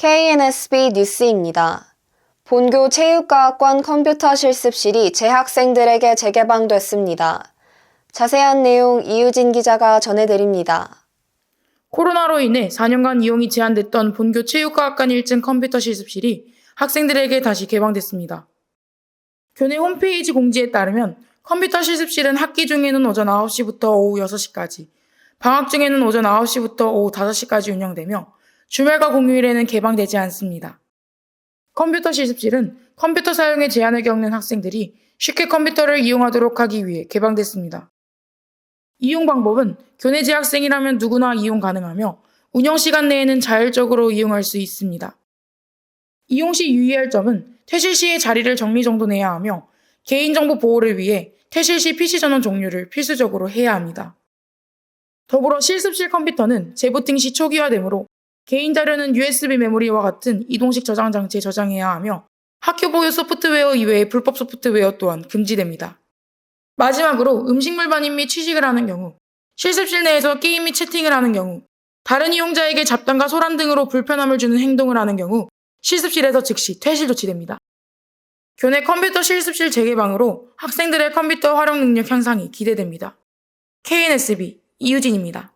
KNSB 뉴스입니다. 본교 체육과학관 컴퓨터 실습실이 재학생들에게 재개방됐습니다. 자세한 내용 이유진 기자가 전해드립니다. 코로나로 인해 4년간 이용이 제한됐던 본교 체육과학관 1층 컴퓨터 실습실이 학생들에게 다시 개방됐습니다. 교내 홈페이지 공지에 따르면 컴퓨터 실습실은 학기 중에는 오전 9시부터 오후 6시까지, 방학 중에는 오전 9시부터 오후 5시까지 운영되며 주말과 공휴일에는 개방되지 않습니다. 컴퓨터 실습실은 컴퓨터 사용에 제한을 겪는 학생들이 쉽게 컴퓨터를 이용하도록 하기 위해 개방됐습니다. 이용 방법은 교내 재학생이라면 누구나 이용 가능하며 운영 시간 내에는 자율적으로 이용할 수 있습니다. 이용 시 유의할 점은 퇴실 시에 자리를 정리정돈해야 하며 개인정보 보호를 위해 퇴실 시 PC 전원 종료를 필수적으로 해야 합니다. 더불어 실습실 컴퓨터는 재부팅 시 초기화되므로 개인 자료는 USB 메모리와 같은 이동식 저장 장치에 저장해야 하며 학교 보유 소프트웨어 이외의 불법 소프트웨어 또한 금지됩니다. 마지막으로 음식물 반입 및 취식을 하는 경우, 실습실 내에서 게임 및 채팅을 하는 경우, 다른 이용자에게 잡담과 소란 등으로 불편함을 주는 행동을 하는 경우 실습실에서 즉시 퇴실 조치됩니다. 교내 컴퓨터 실습실 재개방으로 학생들의 컴퓨터 활용 능력 향상이 기대됩니다. KNSB 이유진입니다.